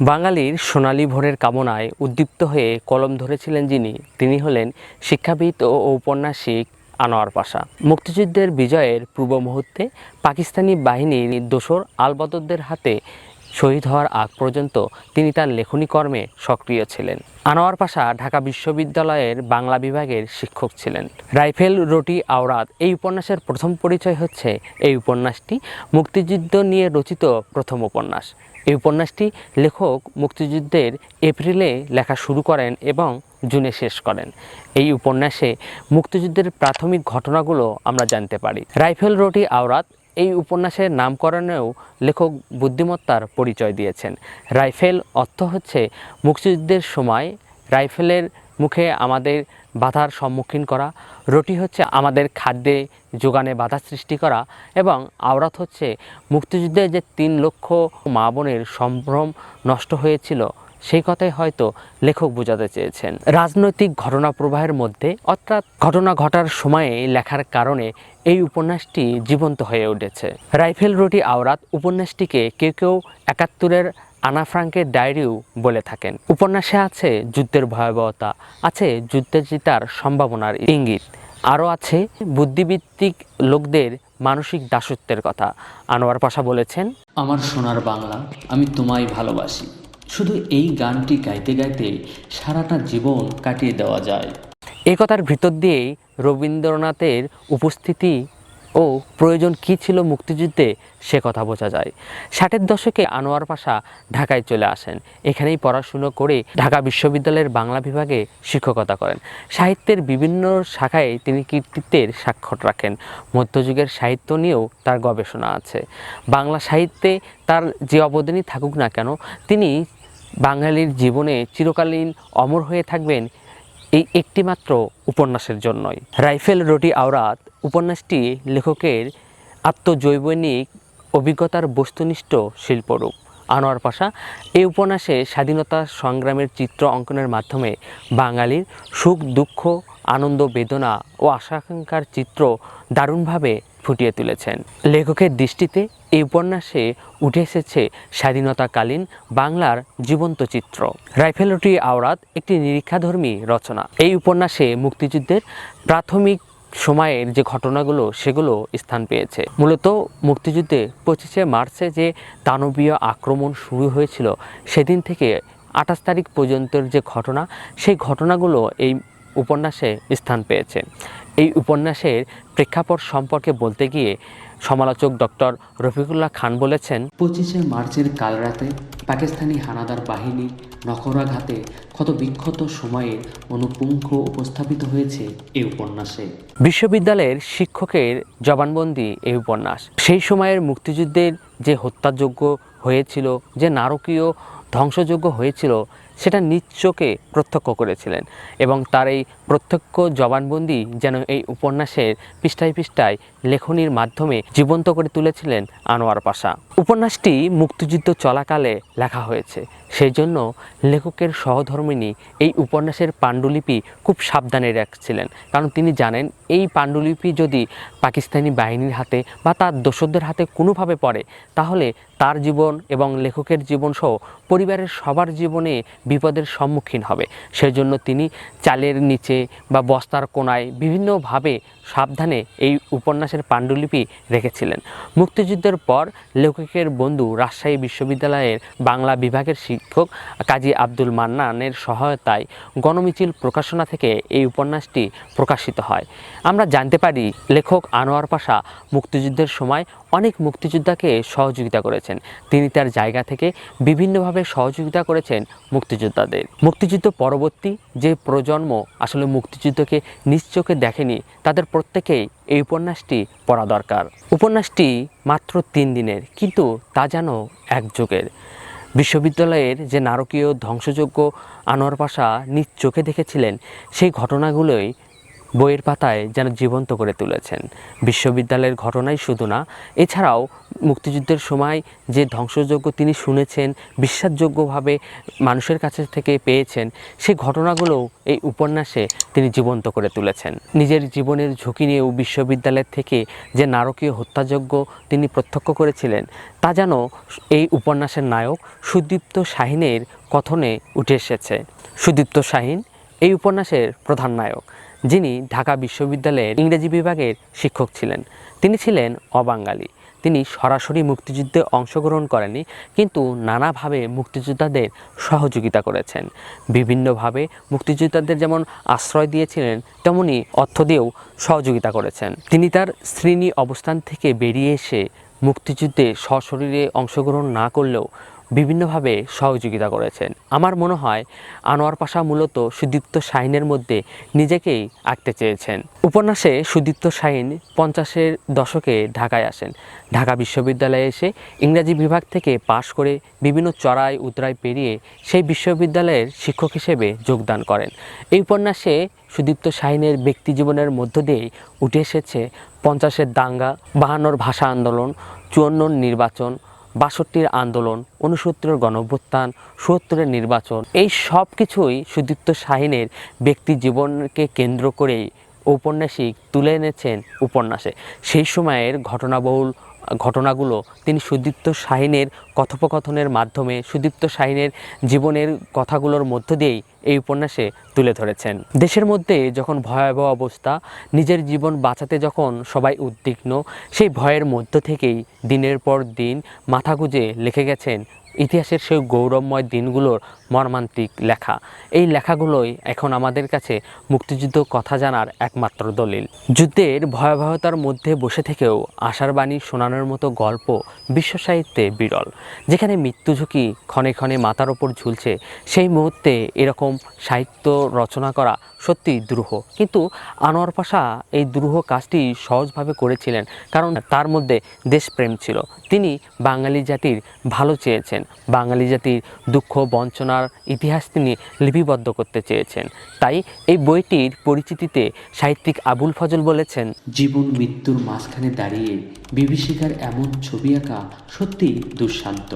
বাঙালির সোনালী ভোরের কামনায় উদ্দীপ্ত হয়ে কলম ধরেছিলেন যিনি, তিনি হলেন শিক্ষাবিদ ও ঔপন্যাসিক আনোয়ার পাশা। মুক্তিযুদ্ধের বিজয়ের পূর্ব মুহূর্তে পাকিস্তানি বাহিনীর দোসর আলবদরদের হাতে শহীদ হওয়ার আগ পর্যন্ত তিনি তার লেখনী কর্মে সক্রিয় ছিলেন। আনোয়ার পাশা ঢাকা বিশ্ববিদ্যালয়ের বাংলা বিভাগের শিক্ষক ছিলেন। রাইফেল রোটি আওরাত এই উপন্যাসের প্রথম পরিচয় হচ্ছে এই উপন্যাসটি মুক্তিযুদ্ধ নিয়ে রচিত প্রথম উপন্যাস। এই উপন্যাসটি লেখক মুক্তিযুদ্ধের এপ্রিলে লেখা শুরু করেন এবং জুনে শেষ করেন। এই উপন্যাসে মুক্তিযুদ্ধের প্রাথমিক ঘটনাগুলো আমরা জানতে পারি। রাইফেল রোটি আওরাত এই উপন্যাসের নামকরণেও লেখক বুদ্ধিমত্তার পরিচয় দিয়েছেন। রাইফেল অর্থ হচ্ছে মুক্তিযুদ্ধের সময় রাইফেলের মুখে আমাদের বাধার সম্মুখীন করা, রুটি হচ্ছে আমাদের খাদ্যে যোগানে বাধা সৃষ্টি করা এবং আওরাত হচ্ছে মুক্তিযুদ্ধে যে তিন লক্ষ মা বোনের সম্ভ্রম নষ্ট হয়েছিল সেই কথাই হয়তো লেখক বোঝাতে চেয়েছেন। রাজনৈতিক ঘটনা প্রবাহের মধ্যে অর্থাৎ ঘটনা ঘটার সময়ে লেখার কারণে এই উপন্যাসটি জীবন্ত হয়ে উঠেছে। রাইফেল রুটি আওরাত উপন্যাসটিকে কেউ কেউ একাত্তরের আনা ফ্রাঙ্কের ডায়েরিও বলে থাকেন। উপন্যাসে আছে যুদ্ধের ভয়াবহতা, আছে যুদ্ধে জিতার সম্ভাবনার ইঙ্গিত, আরও আছে বুদ্ধিভিত্তিক লোকদের মানসিক দাসত্বের কথা। আনোয়ার পাশা বলেছেন, আমার সোনার বাংলা আমি তোমায় ভালোবাসি। শুধু এই গানটি গাইতে গাইতে সারাটা জীবন কাটিয়ে দেওয়া যায়। একথার কথার ভিতর দিয়েই রবীন্দ্রনাথের উপস্থিতি ও প্রয়োজন কী ছিল মুক্তিযুদ্ধে সে কথা বোঝা যায়। ষাটের দশকে আনোয়ার পাশা ঢাকায় চলে আসেন। এখানেই পড়াশুনো করে ঢাকা বিশ্ববিদ্যালয়ের বাংলা বিভাগে শিক্ষকতা করেন। সাহিত্যের বিভিন্ন শাখায় তিনি কৃতিত্বের স্বাক্ষর রাখেন। মধ্যযুগের সাহিত্য নিয়েও তার গবেষণা আছে। বাংলা সাহিত্যে তার যে অবদানই থাকুক না কেন, তিনি বাঙালির জীবনে চিরকালীন অমর হয়ে থাকবেন এই একটিমাত্র উপন্যাসের জন্যই। রাইফেল রোটি আওরাত উপন্যাসটি লেখকের আত্মজৈবনিক অভিজ্ঞতার বস্তুনিষ্ঠ শিল্পরূপ। আনোয়ার পাশা এই উপন্যাসে স্বাধীনতা সংগ্রামের চিত্র অঙ্কনের মাধ্যমে বাঙালির সুখ, দুঃখ, আনন্দ, বেদনা ও আশাকাঙ্ক্ষার চিত্র দারুণভাবে ফুটিয়ে তুলেছেন। লেখকের দৃষ্টিতে এই উপন্যাসে উঠে এসেছে স্বাধীনতাকালীন বাংলার জীবন্ত চিত্র। রাইফেলটি আওরাত একটি নিরীক্ষাধর্মী রচনা। এই উপন্যাসে মুক্তিযুদ্ধের প্রাথমিক সময়ের যে ঘটনাগুলো, সেগুলো স্থান পেয়েছে। মূলত মুক্তিযুদ্ধে পঁচিশে মার্চে যে দানবীয় আক্রমণ শুরু হয়েছিল, সেদিন থেকে আঠাশ তারিখ পর্যন্তের যে ঘটনা, সেই ঘটনাগুলো এই উপন্যাসে স্থান পেয়েছে। এই উপন্যাসের প্রেক্ষাপট সম্পর্কে বলতে গিয়ে সমালোচক ডক্টর রফিকুল্লাহ খান বলেছেন পঁচিশে মার্চের কাল রাতে পাকিস্তানি হানাদার বাহিনী নকরাঘাতে ক্ষত বিক্ষত সময়ের অনুপুঙ্খ উপস্থাপিত হয়েছে এই উপন্যাসে। বিশ্ববিদ্যালয়ের শিক্ষকের জবানবন্দি এই উপন্যাস। সেই সময়ের মুক্তিযুদ্ধের যে হত্যাযোগ্য হয়েছিল যে নারকীয় ধ্বংসযোগ্য হয়েছিল সেটা নিজ চোখে প্রত্যক্ষ করেছিলেন এবং তার এই প্রত্যক্ষ জবানবন্দি যেন এই উপন্যাসের পৃষ্ঠায় পৃষ্ঠায় লেখনির মাধ্যমে জীবন্ত করে তুলেছিলেন আনোয়ার পাশা। উপন্যাসটি মুক্তিযুদ্ধ চলাকালে লেখা হয়েছে। সেই জন্য লেখকের সহধর্মিনী এই উপন্যাসের পাণ্ডুলিপি খুব সাবধানে রাখছিলেন। কারণ তিনি জানেন, এই পাণ্ডুলিপি যদি পাকিস্তানি বাহিনীর হাতে বা তার দোসরদের হাতে কোনোভাবে পড়ে, তাহলে তার জীবন এবং লেখকের জীবন সহ পরিবারের সবার জীবনে বিপদের সম্মুখীন হবে। সেজন্য তিনি চালের নিচে বা বস্তার কোনায় বিভিন্নভাবে সাবধানে এই উপন্যাসের পাণ্ডুলিপি রেখেছিলেন। মুক্তিযুদ্ধের পর লেখকের বন্ধু রাজশাহী বিশ্ববিদ্যালয়ের বাংলা বিভাগের শিক্ষক কাজী আব্দুল মান্নানের সহায়তায় গণমিছিল প্রকাশনা থেকে এই উপন্যাসটি প্রকাশিত হয়। আমরা জানতে পারি লেখক আনোয়ার পাশা মুক্তিযুদ্ধের সময় অনেক মুক্তিযোদ্ধাকে সহযোগিতা করেছেন। তিনি তার জায়গা থেকে বিভিন্নভাবে সহযোগিতা করেছেন মুক্তিযোদ্ধাদের। মুক্তিযুদ্ধ পরবর্তী যে প্রজন্ম আসলে মুক্তিযুদ্ধকে নিজ চোখে দেখেনি, তাদের প্রত্যেকেই এই উপন্যাসটি পড়া দরকার। উপন্যাসটি মাত্র তিন দিনের, কিন্তু তা যেন এক যুগের। বিশ্ববিদ্যালয়ের যে নারকীয় ধ্বংসযোগ্য আনোয়ার পাশা নিজ চোখে দেখেছিলেন, সেই ঘটনাগুলোই বইয়ের পাতায় যেন জীবন্ত করে তুলেছেন। বিশ্ববিদ্যালয়ের ঘটনাই শুধু না, এছাড়াও মুক্তিযুদ্ধের সময় যে ধ্বংসযজ্ঞ তিনি শুনেছেন, বিশ্বাসযোগ্যভাবে মানুষের কাছে থেকে পেয়েছেন সেই ঘটনাগুলোও এই উপন্যাসে তিনি জীবন্ত করে তুলেছেন। নিজের জীবনের ঝুঁকি নিয়েও বিশ্ববিদ্যালয় থেকে যে নারকীয় হত্যাযজ্ঞ তিনি প্রত্যক্ষ করেছিলেন, তা যেন এই উপন্যাসের নায়ক সুদীপ্ত শাহিনের কথনে উঠে এসেছে। সুদীপ্ত শাহিন এই উপন্যাসের প্রধান নায়ক। যিনি ঢাকা বিশ্ববিদ্যালয়ের ইংরেজি বিভাগের শিক্ষক ছিলেন। তিনি ছিলেন অবাঙালি। তিনি সরাসরি মুক্তিযুদ্ধে অংশগ্রহণ করেননি, কিন্তু নানাভাবে মুক্তিযোদ্ধাদের সহযোগিতা করেছেন। বিভিন্নভাবে মুক্তিযোদ্ধাদের যেমন আশ্রয় দিয়েছিলেন, তেমনি অর্থ দিয়েও সহযোগিতা করেছেন। তিনি তার শ্রেণি অবস্থান থেকে বেরিয়ে এসে মুক্তিযুদ্ধে সশরীরে অংশগ্রহণ না করলেও বিভিন্নভাবে সহযোগিতা করেছেন। আমার মনে হয় আনোয়ার পাশা মূলত সুদীপ্ত শাহিনের মধ্যে নিজেকেই আঁকতে চেয়েছেন। উপন্যাসে সুদীপ্ত শাহিন পঞ্চাশের দশকে ঢাকায় আসেন। ঢাকা বিশ্ববিদ্যালয়ে এসে ইংরাজি বিভাগ থেকে পাশ করে বিভিন্ন চড়াই, উতরাই পেরিয়ে সেই বিশ্ববিদ্যালয়ের শিক্ষক হিসেবে যোগদান করেন। এই উপন্যাসে সুদীপ্ত শাহিনের ব্যক্তি জীবনের মধ্য দিয়েই উঠে এসেছে পঞ্চাশের দাঙ্গা, বাহান্নর ভাষা আন্দোলন, চুয়ান্নর নির্বাচন বাষট্টির আন্দোলন উনসত্তরের গণভ্যুত্থান, সত্তরের নির্বাচন, এই সব কিছুই সুদীপ্ত শাহিনের ব্যক্তি জীবনকে কেন্দ্র করেই ঔপন্যাসিক তুলে এনেছেন উপন্যাসে। সেই সময়ের ঘটনাবহুল ঘটনাগুলো তিনি সুদীপ্ত শাহিনের কথোপকথনের মাধ্যমে, সুদীপ্ত শাহিনের জীবনের কথাগুলোর মধ্য দিয়েই এই উপন্যাসে তুলে ধরেছেন। দেশের মধ্যে যখন ভয়াবহ অবস্থা, নিজের জীবন বাঁচাতে যখন সবাই উদ্বিগ্ন, সেই ভয়ের মধ্য থেকেই দিনের পর দিন মাথা গুঁজে লিখে গেছেন ইতিহাসের সেই গৌরবময় দিনগুলোর মর্মান্তিক লেখা। এই লেখাগুলোই এখন আমাদের কাছে মুক্তিযুদ্ধ কথা জানার একমাত্র দলিল। যুদ্ধের ভয়াবহতার মধ্যে বসে থেকেও আশার বাণী শোনানোর মতো গল্প বিশ্ব সাহিত্যে বিরল। যেখানে মৃত্যু ঝুঁকি ক্ষণে ক্ষণে মাথার ওপর ঝুলছে, সেই মুহূর্তে এরকম সাহিত্য রচনা করা সত্যি দ্রুহ। কিন্তু আনোয়ার পাশা এই দ্রুহ কাজটি সহজভাবে করেছিলেন, কারণ তার মধ্যে দেশপ্রেম ছিল। তিনি বাঙালি জাতির ভালো চেয়েছেন। বাঙালি জাতির দুঃখ, বঞ্চনার ইতিহাস তিনি লিপিবদ্ধ করতে চেয়েছেন। তাই এই বইটির পরিচিতিতে সাহিত্যিক আবুল ফজল বলেছেন, জীবন মৃত্যুর মাঝখানে দাঁড়িয়ে বিভীষিকার এমন ছবি আঁকা সত্যি দুঃশান্ত।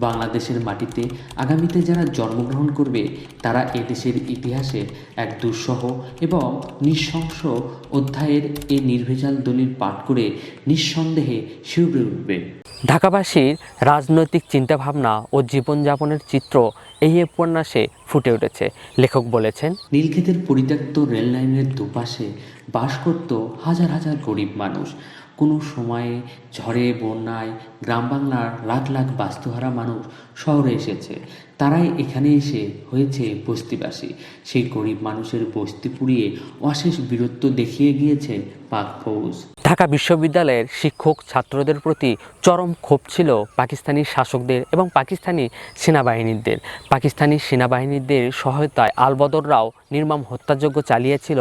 বাংলাদেশের মাটিতে আগামীতে যারা জন্মগ্রহণ করবে তারা এদেশের ইতিহাসে এক দুঃসহ এবং নৃশংস অধ্যায়ের এই নির্ভেজাল দলিল পাঠ করে নিঃসন্দেহে শিউরে উঠবে। ঢাকাবাসীর রাজনৈতিক চিন্তাভাবনা ও জীবনযাপনের চিত্র এই উপন্যাসে ফুটে উঠেছে। লেখক বলেছেন নীলক্ষেতের পরিত্যক্ত রেললাইনের দুপাশে বাস করত হাজার হাজার গরিব মানুষ। কোনো সময়ে ঝড়ে, বন্যায় গ্রাম বাংলার লাখ লাখ বাস্তুহারা মানুষ শহরে এসেছে। তারাই এখানে এসে হয়েছে বস্তিবাসী। সেই গরিব মানুষের বস্তি পুড়িয়ে অশেষ বীরত্ব দেখিয়ে গিয়েছে পাক ফৌজ। ঢাকা বিশ্ববিদ্যালয়ের শিক্ষক ছাত্রদের প্রতি চরম ক্ষোভ ছিল পাকিস্তানি শাসকদের এবং পাকিস্তানি সেনাবাহিনীদের। পাকিস্তানি সেনাবাহিনীদের সহায়তায় আলবদররাও নির্মম হত্যাযজ্ঞ চালিয়েছিল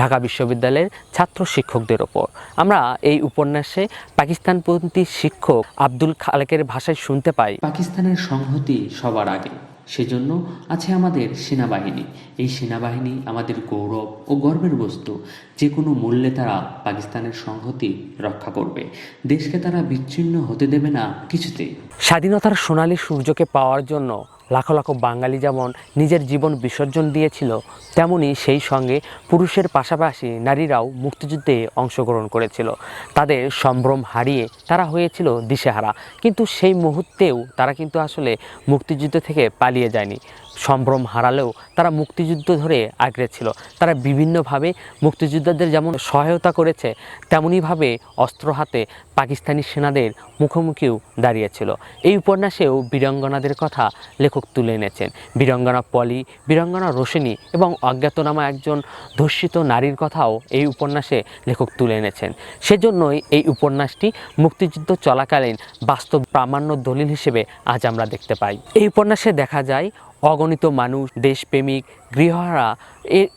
ঢাকা বিশ্ববিদ্যালয়ের ছাত্র শিক্ষকদের ওপর। আমরা এই উপন্যাসে পাকিস্তানপন্থী শিক্ষক আব্দুল খালেকের ভাষায় শুনতে পাই। পাকিস্তানের সংহতি সবার আগে। সেজন্য আছে আমাদের সেনাবাহিনী। এই সেনাবাহিনী আমাদের গৌরব ও গর্বের বস্তু। যে কোনো মূল্যে তারা পাকিস্তানের সংহতি রক্ষা করবে। দেশকে তারা বিচ্ছিন্ন হতে দেবে না কিছুতেই। স্বাধীনতার সোনালী সূর্যকে পাওয়ার জন্য লাখো লাখো বাঙালি যেমন নিজের জীবন বিসর্জন দিয়েছিল, তেমনি সেই সঙ্গে পুরুষের পাশাপাশি নারীরাও মুক্তিযুদ্ধে অংশগ্রহণ করেছিল। তাদের সম্ভ্রম হারিয়ে তারা হয়েছিল দিশেহারা। কিন্তু সেই মুহূর্তেও তারা কিন্তু আসলে মুক্তিযুদ্ধ থেকে পালিয়ে যায়নি। সম্ভ্রম হারালেও তারা মুক্তিযুদ্ধ ধরে আগ্রে ছিল। তারা বিভিন্নভাবে মুক্তিযোদ্ধাদের যেমন সহায়তা করেছে তেমনইভাবে অস্ত্র হাতে পাকিস্তানি সেনাদের মুখোমুখিও দাঁড়িয়েছিল এই উপন্যাসেও বীরাঙ্গনাদের কথা লেখক তুলে এনেছেন। বীরাঙ্গনা পলি, বীরাঙ্গনা রোশিনী এবং অজ্ঞাতনামা একজন ধর্ষিত নারীর কথাও এই উপন্যাসে লেখক তুলে এনেছেন। সেজন্যই এই উপন্যাসটি মুক্তিযুদ্ধ চলাকালীন বাস্তব প্রামাণ্য দলিল হিসেবে আজ আমরা দেখতে পাই। এই উপন্যাসে দেখা যায় অগণিত মানুষ দেশপ্রেমিক গৃহহারা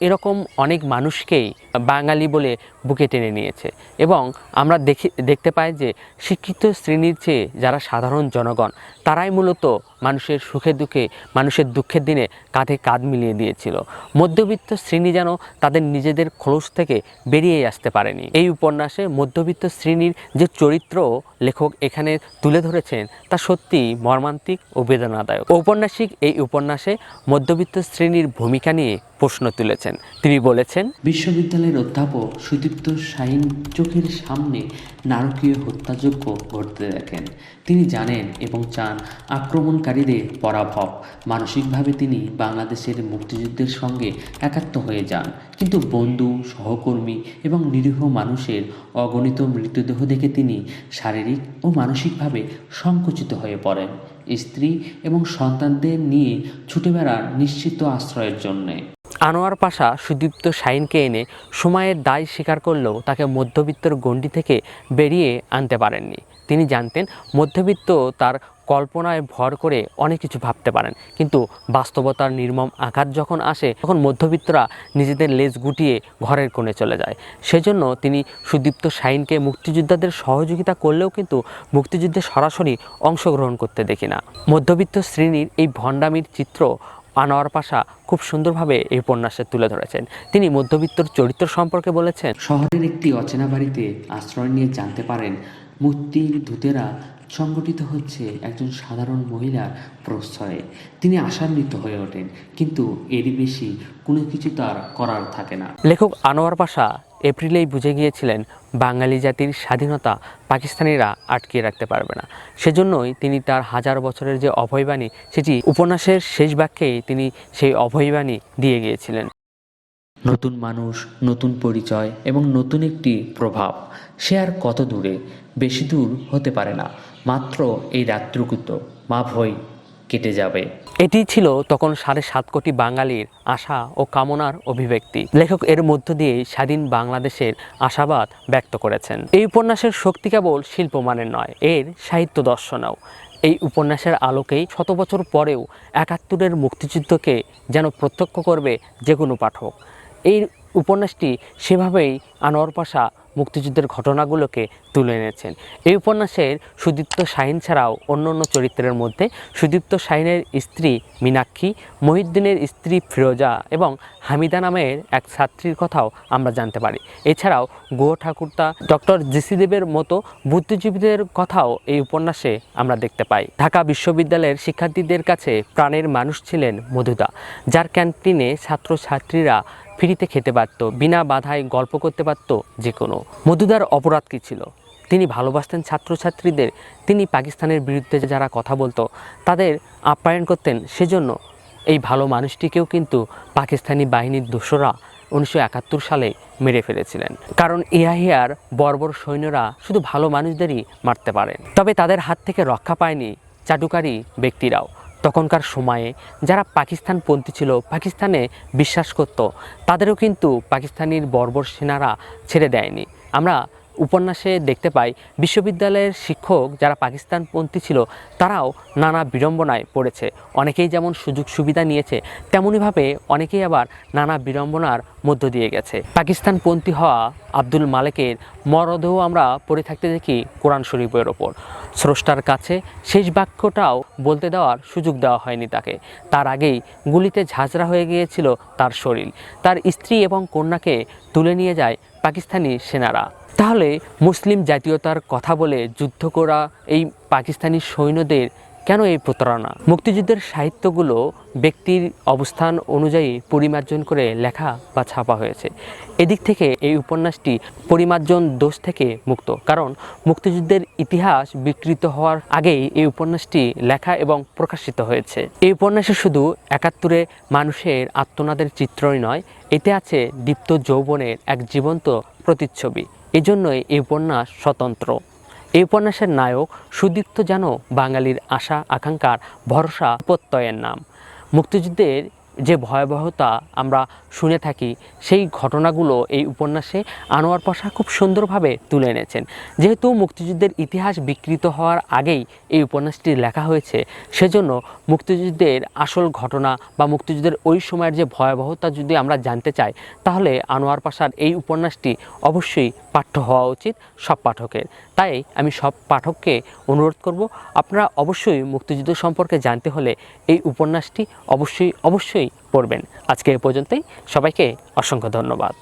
এরকম অনেক মানুষকেই বাঙালি বলে বুকে টেনে নিয়েছে। এবং আমরা দেখি, দেখতে পাই যে শিক্ষিত শ্রেণির চেয়ে যারা সাধারণ জনগণ, তারাই মূলত মানুষের সুখে দুঃখে, মানুষের দুঃখের দিনে কাঁধে কাঁধ মিলিয়ে দিয়েছিল। মধ্যবিত্ত শ্রেণি যেন তাদের নিজেদের খোলস থেকে বেরিয়ে আসতে পারেনি। এই উপন্যাসে মধ্যবিত্ত শ্রেণির যে চরিত্র লেখক এখানে তুলে ধরেছেন, তা সত্যি মর্মান্তিক ও বেদনাদায়ক। ঔপন্যাসিক এই উপন্যাসে মধ্যবিত্ত শ্রেণির ভূমিকা নিয়ে প্রশ্ন তুলেছেন। তিনি বলেছেন, বিশ্ববিদ্যালয়ের অধ্যাপক সুদীপ্ত শাহিন চোখের সামনে নারকীয় হত্যাযজ্ঞ ঘটতে দেখেন। তিনি জানেন এবং চান আক্রমণকারীদের পরাভব। মানসিকভাবে তিনি বাংলাদেশের মুক্তিযুদ্ধের সঙ্গে একাত্ম হয়ে যান। কিন্তু বন্ধু, সহকর্মী এবং নিরীহ মানুষের অগণিত মৃতদেহ দেখে তিনি শারীরিক ও মানসিকভাবে সংকুচিত হয়ে পড়েন। স্ত্রী এবং সন্তানদের নিয়ে ছুটে বেড়ান নিশ্চিত আশ্রয়ের জন্যে। আনোয়ার পাশা সুদীপ্ত শাইনকে এনে সময়ের দায় স্বীকার করলেও তাকে মধ্যবিত্তর গণ্ডি থেকে বেরিয়ে আনতে পারেননি। তিনি জানতেন মধ্যবিত্ত তার কল্পনায় ভর করে অনেক কিছু ভাবতে পারেন। কিন্তু বাস্তবতার নির্মম আঘাত যখন আসে, তখন মধ্যবিত্তরা নিজেদের লেজ গুটিয়ে ঘরের কোণে চলে যায়। সেজন্য তিনি সুদীপ্ত শাইনকে মুক্তিযোদ্ধাদের সহযোগিতা করলেও কিন্তু মুক্তিযুদ্ধে সরাসরি অংশগ্রহণ করতে দেখি না। মধ্যবিত্ত শ্রেণির এই ভণ্ডামির চিত্র আনোয়ার পাশা খুব সুন্দরভাবে এই উপন্যাসে তুলে ধরেছেন। তিনি মধ্যবিত্তর চরিত্র সম্পর্কে বলেছেন, শহরের একটি অচেনা বাড়িতে আশ্রয় নিয়ে জানতে পারেন মুক্তির দূতেরা সংগঠিত হচ্ছে একজন সাধারণ মহিলার প্রশ্রয়ে। তিনি আশান্বিত হয়ে ওঠেন কিন্তু এরই বেশি কোনো কিছু তার করার থাকে না। লেখক আনোয়ার পাশা এপ্রিলেই বুঝে গিয়েছিলেন বাঙালি জাতির স্বাধীনতা পাকিস্তানিরা আটকিয়ে রাখতে পারবে না। সেজন্যই তিনি তার হাজার বছরের যে অভয়বাণী সেটি উপন্যাসের শেষ বাক্যেই তিনি সেই অভয়বাণী দিয়ে গিয়েছিলেন। নতুন মানুষ নতুন পরিচয় এবং নতুন একটি প্রভাব। সে আর কত দূরে? বেশি দূর হতে পারে না। মাত্র এই রাত্রকুত মা ভয় কেটে যাবে। এটি ছিল তখন সাড়ে সাত কোটি বাঙালির আশা ও কামনার অভিব্যক্তি। লেখক এর মধ্য দিয়ে স্বাধীন বাংলাদেশের আশাবাদ ব্যক্ত করেছেন। এই উপন্যাসের শক্তি কেবল শিল্পমানের নয়, এর সাহিত্য দর্শনেও। এই উপন্যাসের আলোকেই শত বছর পরেও একাত্তরের মুক্তিযুদ্ধকে যেন প্রত্যক্ষ করবে যে কোনো পাঠক। এই উপন্যাসটি সেভাবেই আনোয়ার পাশা মুক্তিযুদ্ধের ঘটনাগুলোকে তুলে এনেছেন। এই উপন্যাসের সুদীপ্ত শাহিন ছাড়াও অন্য অন্য চরিত্রের মধ্যে সুদীপ্ত শাহিনের স্ত্রী মীনাক্ষী, মহিউদ্দিনের স্ত্রী ফিরোজা এবং হামিদা নামের এক ছাত্রীর কথাও আমরা জানতে পারি। এছাড়াও গুহ ঠাকুরতা, ডক্টর জিসি দেবের মতো বুদ্ধিজীবীদের কথাও এই উপন্যাসে আমরা দেখতে পাই। ঢাকা বিশ্ববিদ্যালয়ের শিক্ষার্থীদের কাছে প্রাণের মানুষ ছিলেন মধুদা, যার ক্যান্টিনে ছাত্রছাত্রীরা ফ্রিতে খেতে পারত, বিনা বাধায় গল্প করতে পারত যে কোনো। মধুদার অপরাধ কী ছিল? তিনি ভালোবাসতেন ছাত্রছাত্রীদের, তিনি পাকিস্তানের বিরুদ্ধে যারা কথা বলতো, তাদের আপ্যায়ন করতেন, সেজন্য এই ভালো মানুষটিকেও কিন্তু পাকিস্তানি বাহিনীর দোসরা উনিশশো একাত্তর সালে মেরে ফেলেছিলেন। কারণ ইয়াহিয়ার বর্বর সৈন্যরা শুধু ভালো মানুষদেরই মারতে পারেন তবে তাদের হাত থেকে রক্ষা পায়নি চাটুকারী ব্যক্তিরাও। তখনকার সময়ে যারা পাকিস্তানপন্থী ছিল, পাকিস্তানে বিশ্বাস করত, তাদেরও কিন্তু পাকিস্তানির বর্বর সেনারা ছেড়ে দেয়নি। আমরা উপন্যাসে দেখতে পাই, বিশ্ববিদ্যালয়ের শিক্ষক যারা পাকিস্তানপন্থী ছিল, তারাও নানা বিড়ম্বনায় পড়েছে। অনেকেই যেমন সুযোগ সুবিধা নিয়েছে তেমনইভাবে অনেকেই আবার নানা বিড়ম্বনার মধ্য দিয়ে গেছে। পাকিস্তানপন্থী হওয়া আব্দুল মালেকের মরদেহ আমরা পড়ে থাকতে দেখি কোরআন শরীফের ওপর। স্রষ্টার কাছে শেষ বাক্যটাও বলতে দেওয়ার সুযোগ দেওয়া হয়নি তাকে। তার আগেই গুলিতে ঝাঁঝরা হয়ে গিয়েছিল তার শরীর। তার স্ত্রী এবং কন্যাকে তুলে নিয়ে যায় পাকিস্তানি সেনারা। তাহলে মুসলিম জাতীয়তার কথা বলে যুদ্ধ করা এই পাকিস্তানি সৈন্যদের কেন এই প্রতারণা? মুক্তিযুদ্ধের সাহিত্যগুলো ব্যক্তির অবস্থান অনুযায়ী পরিমার্জন করে লেখা বা ছাপা হয়েছে। এদিক থেকে এই উপন্যাসটি পরিমার্জন দোষ থেকে মুক্ত। কারণ মুক্তিযুদ্ধের ইতিহাস বিকৃত হওয়ার আগেই এই উপন্যাসটি লেখা এবং প্রকাশিত হয়েছে। এই উপন্যাসে শুধু একাত্তরে মানুষের আত্মনাদের চিত্রই নয়, এতে আছে দীপ্ত যৌবনের এক জীবন্ত প্রতিচ্ছবি। এজন্যই এই উপন্যাস স্বতন্ত্র। এই উপন্যাসের নায়ক সুদীপ্ত যেন বাঙালির আশা আকাঙ্ক্ষার ভরসা প্রত্যয়ের নাম। মুক্তিযুদ্ধের যে ভয়াবহতা আমরা শুনে থাকি, সেই ঘটনাগুলো এই উপন্যাসে আনোয়ার পাশা খুব সুন্দরভাবে তুলে এনেছেন। যেহেতু মুক্তিযুদ্ধের ইতিহাস বিকৃত হওয়ার আগেই এই উপন্যাসটি লেখা হয়েছে, সেজন্য মুক্তিযুদ্ধের আসল ঘটনা বা মুক্তিযুদ্ধের ওই সময়ের যে ভয়াবহতা যদি আমরা জানতে চাই, তাহলে আনোয়ার পাশার এই উপন্যাসটি অবশ্যই পাঠ্য হওয়া উচিত সব পাঠকের। তাই আমি সব পাঠককে অনুরোধ করব, আপনারা অবশ্যই মুক্তিযুদ্ধ সম্পর্কে জানতে হলে এই উপন্যাসটি অবশ্যই অবশ্যই পড়বেন। আজকে এ পর্যন্তই। সবাইকে অসংখ্য ধন্যবাদ।